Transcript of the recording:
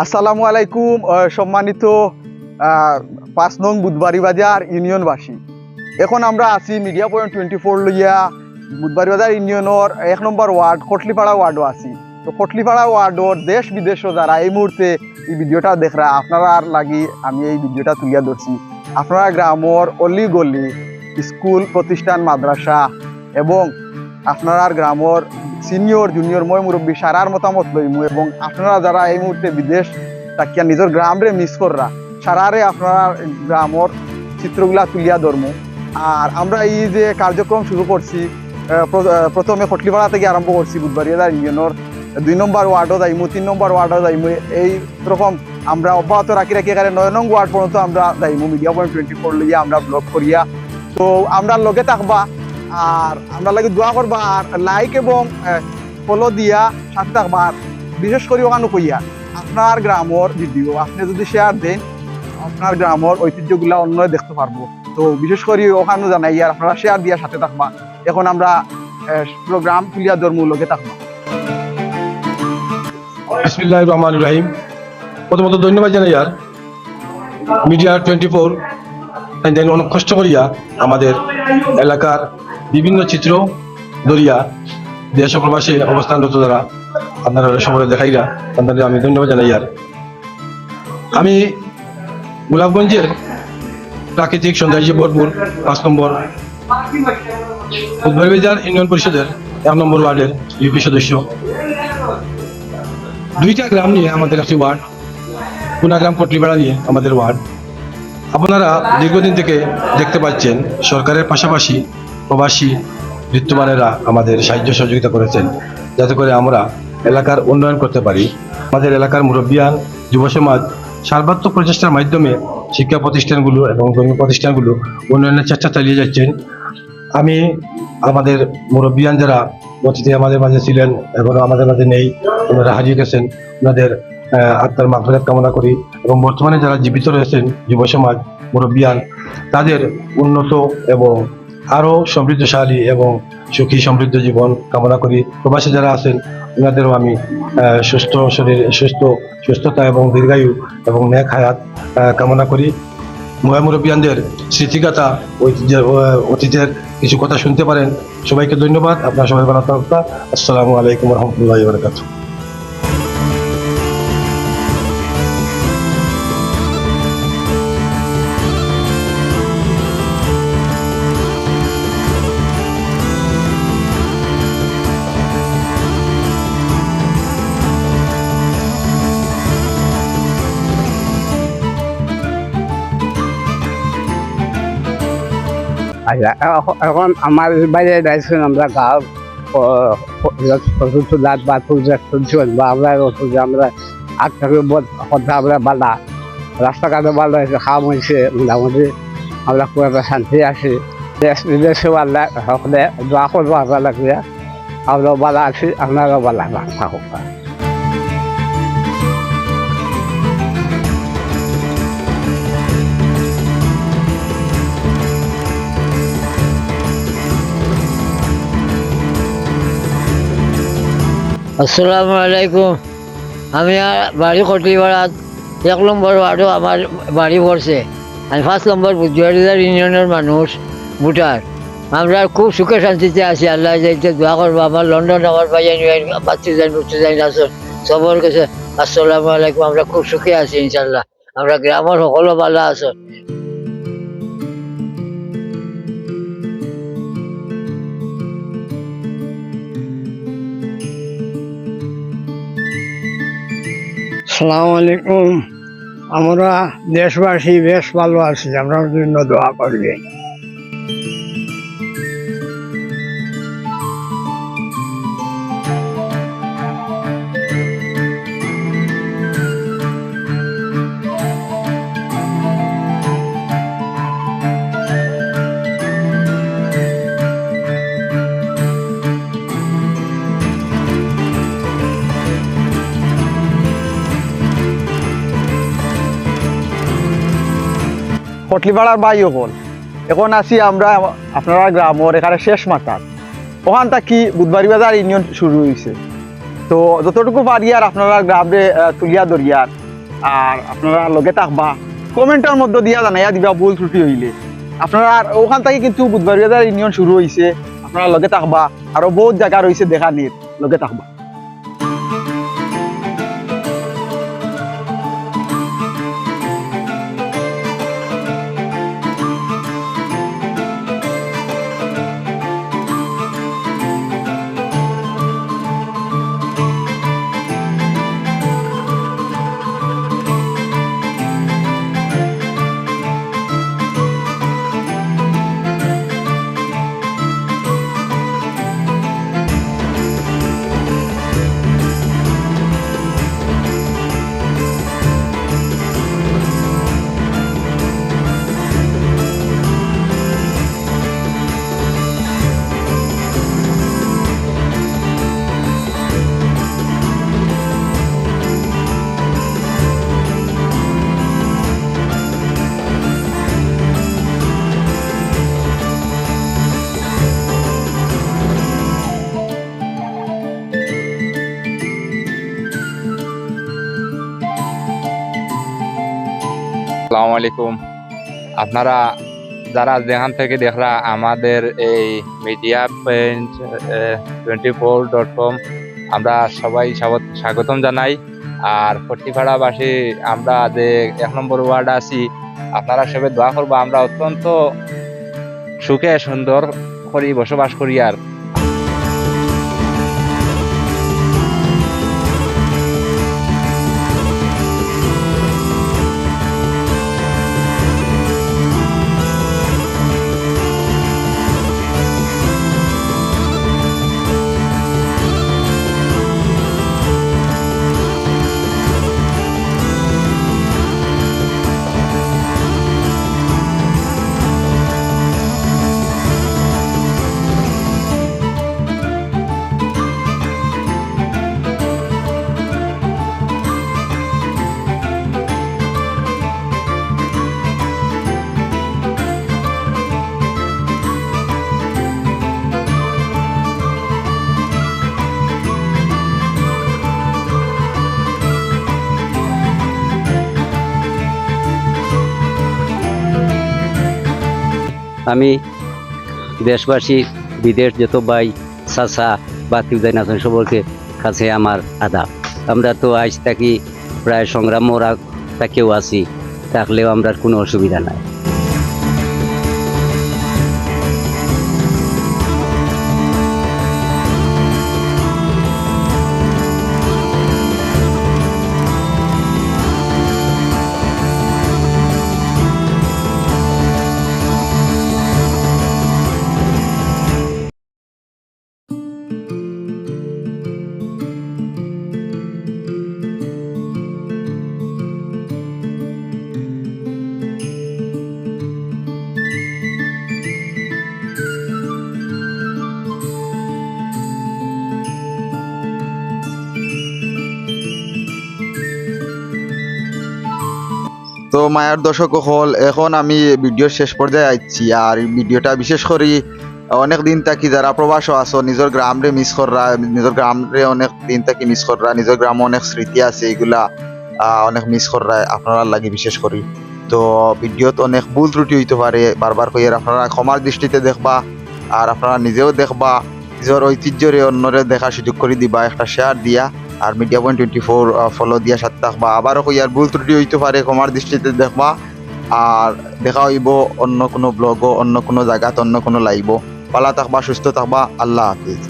আসসালামু আলাইকুম সম্মানিত পাঁচ নং বুধবারি বাজার ইউনিয়নবাসী। এখন আমরা আছি মিডিয়া পয়েন্ট টোয়েন্টি ফোর লইয়া বুধবারি বাজার ইউনিয়নের এক নম্বর ওয়ার্ড, কটলিপাড়া ওয়ার্ডও আছি। তো কটলিপাড়া ওয়ার্ডর দেশ বিদেশও যারা এই মুহূর্তে এই ভিডিওটা দেখরা, আপনারা লাগি আমি এই ভিডিওটা তুলিয়া ধরছি। আপনারা গ্রামর অলি গলি, স্কুল, প্রতিষ্ঠান, মাদ্রাসা এবং আপনার গ্রামর সিনিয়র, জুনিয়র, মই মুরব্বী, সারার মতামত লইমু এবং আপনারা যারা এই মুহূর্তে বিদেশ তাকিয়া নিজের গ্রামরে মিস কররা, সারারে আপনারা গ্রামর চিত্রগুলা তুলিয়া ধরমু। আর আমরা এই যে কার্যক্রম শুরু করছি প্রথমে কটলিপাড়া থেকে আরম্ভ করছি বুধবারিয়া ইউনিয়নের, দুই নম্বর ওয়ার্ডও যাইমু, তিন নম্বর ওয়ার্ডও যাইমু, এই রকম আমরা অব্যাহত রাখি রাখি এখানে নয় নং ওয়ার্ড পর্যন্ত আমরা যাইমু মিডিয়া পয়েন্ট টোয়েন্টি ফোর লইয়া আমরা ব্লগ করিয়া। তো আমরা লগে থাকবা আর আমরা লাগে দোয়া করবা আর লাইক এবং ফলো দিয়া সাথে থাকবা আর বিশেষ করে ওখানে কইয়া, আপনার গ্রামর ভিডিও আপনি যদি শেয়ার দেন, আপনার গ্রামর ঐতিহ্যগুলা অন্য দেখতে পারব। তো বিশেষ করে ওখানে জানাই আর আপনারা শেয়ার দিয়া সাথে থাকবা। এখন আমরা প্রোগ্রাম তুলিয়া ধর্ম লগে থাকবা। বিসমিল্লাহ রহমান রাহিম। প্রথমত ধন্যবাদ জানাই আর। মিডিয়া টোয়েন্টি ফোর অনেক কষ্ট করিয়া আমাদের এলাকার বিভিন্ন চিত্র, দরিয়া, দেশ প্রবাসে অবস্থানরত যারা, আপনারা সকলে দেখাইরা আপনাদের আমি ধন্যবাদ জানাই আর। আমি গোলাপগঞ্জের প্রাকৃতিক সৌন্দর্য ভরপুর পাঁচ নম্বর উদ্ভারবাজার ইউনিয়ন পরিষদের এক নম্বর ওয়ার্ডের ইউপি সদস্য। দুইটা গ্রাম নিয়ে আমাদের একটি ওয়ার্ড কুনাগ্রাম কটলিপাড়া নিয়ে আমাদের ওয়ার্ড। আপনারা দীর্ঘদিন থেকে দেখতে পাচ্ছেন, সরকারের পাশাপাশি প্রবাসী বিত্তমানেরা আমাদের সাহায্য সহযোগিতা করেছেন, যাতে করে আমরা এলাকার উন্নয়ন করতে পারি। আমাদের এলাকার মুরব্বিয়ান যুব সমাজ সার্বাত্মক প্রচেষ্টার মাধ্যমে শিক্ষা প্রতিষ্ঠানগুলো এবং ধর্মীয় প্রতিষ্ঠানগুলো উন্নয়নের চেষ্টা চালিয়ে যাচ্ছেন। আমি আমাদের মুরব্বিয়ান যারা অতীতে আমাদের মাঝে ছিলেন, এখনও আমাদের মাঝে নেই, ওনারা হারিয়ে গেছেন ওনাদের আত্মার মাগফিরাত কামনা করি এবং বর্তমানে যারা জীবিত রয়েছেন যুব সমাজ মুরব্বিয়ান, তাদের উন্নত এবং আরও সমৃদ্ধশালী এবং সুখী সমৃদ্ধ জীবন কামনা করি। প্রবাসী যারা আছেন ওনাদেরও আমি সুস্থ শরীর, সুস্থ, সুস্থতা এবং দীর্ঘায়ু এবং ন্যাক হায়াত কামনা করি। ময়া মুরব্বিয়ানদের স্মৃতিগাথা, ঐতিহ্যের অতীতের কিছু কথা শুনতে পারেন। সবাইকে ধন্যবাদ। আপনার সবাই ভালো থাকবা আসসালামু আলাইকুম রহমতুল্লাহ আচ্ছা এখন আমার বাইরে দায়িত্ব আমরা গাঁও দাঁত বা তুলছেন বা আমরা আমরা আগ থেকে কথা আমরা বালা রাস্তাঘাটে ভালো হয়েছে, খাম হয়েছে, মোটামুটি আমরা খুব একটা শান্তি আছি। দেশ বিদেশে আল্লাহ সকলে দোয়া করব আপনার আমরাও ভালো আছি, আপনারাও ভালো থাকুক। আসসালামু আলাইকুম। আমি বাড়ি কটলিপাড়াত এক নম্বর ওয়ার্ডও আমার বাড়ি পড়ছে। আমি ফার্স্ট নম্বর বুধবারিদার ইউনিয়নের মানুষ ভোটার আমরা খুব সুখে শান্তিতে আছি, আল্লাহ যাইতে দোয়া করব। আমার লন্ডন আমার ভাই বাচ্চা যাই নুচতে যাই আসুন সবর কাছে, আসসালামু আলাইকুম আমরা খুব সুখে আছি ইনশাল্লাহ আমরা গ্রামের সকলো ভালো আছেন সালাম আলাইকুম। আমরা দেশবাসী বেশ ভালো আছি আমরা জন্য দোয়া করবে কটলিপাড়ার বাই হল এখন আছি আমরা আপনারা গ্রামর এখানে শেষ মাথার। ওখান থাকি বুধবারি বাজার ইউনিয়ন শুরু হয়েছে তো যতটুকু পারি আর আপনারা গ্রামে তুলিয়া দরিয়ার আর আপনারা লগে থাকবা। কমেন্টের মধ্যে দিয়া জানাইয়া দিবা ভুল ত্রুটি হইলে। আপনারা ওখান থেকে কিন্তু বুধবার বাজার ইউনিয়ন শুরু হয়েছে আপনারা লগে থাকবা। আরও বহুত জায়গা রয়েছে দেখানির। লগে থাকবা। আসসালামু আলাইকুম। আপনারা যারা যেখান থেকে দেখরা আমাদের এই media point twenty four dot com আমরা সবাই স্বাগতম জানাই। আর ফটিপাড়াবাসী আমরা যে এক নম্বর ওয়ার্ড আছি, আপনারা সবাই দোয়া করব, আমরা অত্যন্ত সুখে সুন্দর করি, বসবাস করি আর আমি দেশবাসী, বিদেশ যত ভাই, চাচা বা তিউদাই আছেন সবলকে কাছে আমার আদা আমরা তো আজ থাকি প্রায় সংগ্রাম ওরা তাকেও আছি, থাকলেও আমরা কোনো অসুবিধা নাই। তো মায়ার দর্শক হল, এখন আমি ভিডিও শেষ পর্যায়ে আইছি, আর ভিডিওটা বিশেষ করে অনেক দিন থাকি যারা প্রবাস আছো, নিজের গ্রামরে মিস কররা, নিজের গ্রামরে অনেক দিন থাকি মিস কররা, নিজের গ্রামে অনেক স্মৃতি আছে, এগুলা অনেক মিস কররা, আপনারা লাগে বিশেষ করি। তো ভিডিওত অনেক ভুল ত্রুটি হইতে পারে, বারবার কইয়ার আপনারা ক্ষমার দৃষ্টিতে দেখবা, আর আপনারা নিজেও দেখবা, নিজের ঐতিহ্যরে অন্যরে দেখার সুযোগ করে দিবা, একটা শেয়ার দিয়া। আর media point twenty four follow দিয়া সাথে থাকবা। আবারও ইয়ার ভুল ত্রুটি হইতে পারে কমার দৃষ্টিতে দেখবা। আর দেখা হইব অন্য কোনো ব্লগও অন্য কোনো জায়গাত, অন্য কোনো লাইব পালা থাকবা, সুস্থ থাকবা। আল্লাহ হাফিজ।